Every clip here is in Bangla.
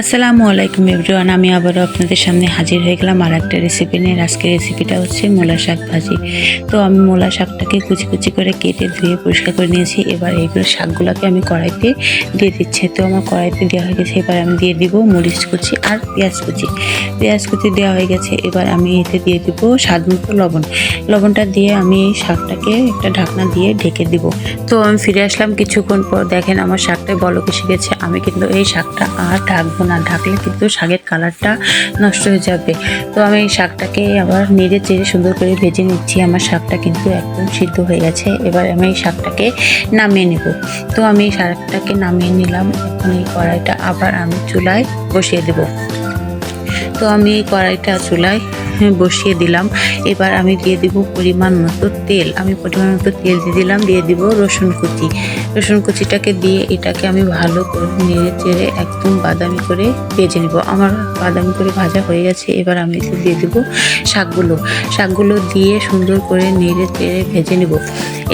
আসসালামু আলাইকুম এভরিওয়ান, আমি আবারও আপনাদের সামনে হাজির হয়ে গেলাম আর একটা রেসিপি নিয়ে। আজকের রেসিপিটা হচ্ছে মূলা শাক ভাজি। তো আমি মূলা শাকটাকে কুচি কুচি করে কেটে ধুয়ে পরিষ্কার করে নিয়েছি। এবার এইগুলো শাকগুলোকে আমি কড়াইতে দিয়ে দিচ্ছি। তো আমার কড়াইতে দেওয়া হয়ে গেছে, এবার আমি দিয়ে দিব মরিচ কুচি আর পেঁয়াজ কুচি। পেঁয়াজ কুচি দেওয়া হয়ে গেছে, এবার আমি এতে দিয়ে দিব স্বাদ মতো লবণ। লবণটা দিয়ে আমি শাকটাকে একটা ঢাকনা দিয়ে ঢেকে দিব। তো আমি ফিরে আসলাম কিছুক্ষণ পর। দেখেন আমার শাকটা বলক গেছে। আমি কিন্তু এই শাকটা আর ঢাকবো না, ঢাকলে কিন্তু শাকের কালারটা নষ্ট হয়ে যাবে। তো আমি এই শাকটাকে আবার নেড়ে চেড়ে সুন্দর করে ভেজে নিচ্ছি। আমার শাকটা কিন্তু একদম সিদ্ধ হয়ে গেছে। এবার আমি এই শাকটাকে নামিয়ে নেব। তো আমি শাকটাকে নামিয়ে নিলাম। এখন এই কড়াইটা আবার আমি চুলায় বসিয়ে দেব। তো আমি এই কড়াইটা চুলায় বসিয়ে দিলাম। এবার আমি দিয়ে দিব পরিমাণ মতো তেল। আমি পরিমাণ মতো তেল দিয়ে দিলাম, দিয়ে দিব রসুন কুচি। রসুন কুচিটাকে দিয়ে এটাকে আমি ভালো করে নেড়ে চেড়ে একদম বাদামি করে ভেজে নেব। আমার বাদামি করে ভাজা হয়ে গেছে, এবার আমি দিয়ে দিব শাকগুলো। শাকগুলো দিয়ে সুন্দর করে নেড়ে চেড়ে ভেজে নেব।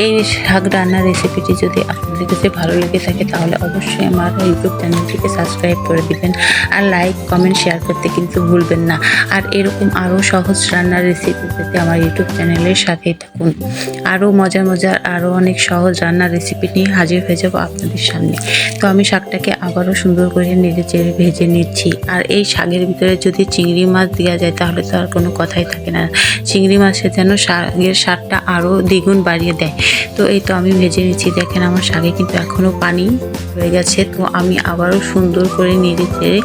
এই শাক রান্নার রেসিপিটি যদি আপনাদের কাছে ভালো লেগে থাকে, তাহলে অবশ্যই আমার ইউটিউব চ্যানেলটিকে সাবস্ক্রাইব করে দিবেন। আর লাইক, কমেন্ট, শেয়ার করতে কিন্তু ভুলবেন না। আর এরকম আরও সহজ রান্নার রেসিপি পেতে আমার ইউটিউব চ্যানেলের সাথেই থাকুন। আরও মজার মজার আরও অনেক সহজ রান্নার রেসিপি নিয়ে হাজির হয়ে যাব আপনাদের সামনে। তো আমি শাকটাকে আবারও সুন্দর করে নেড়ে চেড়ে ভেজে নিচ্ছি। আর এই শাকের ভিতরে যদি চিংড়ি মাছ দেওয়া যায়, তাহলে তো আর কোনো কথাই থাকে না। চিংড়ি মাছের যেন শাকের স্বাদটা আরও দ্বিগুণ বাড়িয়ে দেয়। তো এই তো আমি ভেজে নিচ্ছি। দেখেন আমার শাকে কিন্তু এখনও পানি হয়ে গেছে। তো আমি আবারও সুন্দর করে নেড়ে চেড়ে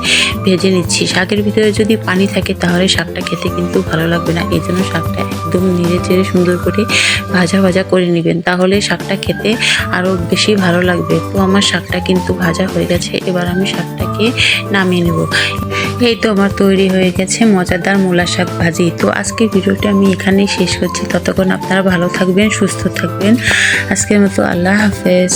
ভেজে নিচ্ছি। শাকের ভিতরে যদি পানি থাকে তাহলে শাকটা খেতে কিন্তু ভালো লাগবে না। এই জন্য শাকটা একদম নেড়ে চেড়ে সুন্দর করে ভাজা ভাজা করে নেবেন। তাহলে শাকটা খেতে আরও বেশি ভালো লাগবে। তো আমার শাকটা কিন্তু ভাজা হয়ে গেছে, এবার আমি শাকটাকে নামিয়ে নেব। এই তো আমার তৈরি হয়ে গেছে মজাদার মূলা শাক ভাজি। তো আজকে ভিডিওটা আমি এখানেই শেষ করছি। ততক্ষণ আপনারা ভালো থাকবেন, সুস্থ থাকবেন। আজকের মতো আল্লাহ হাফেজ।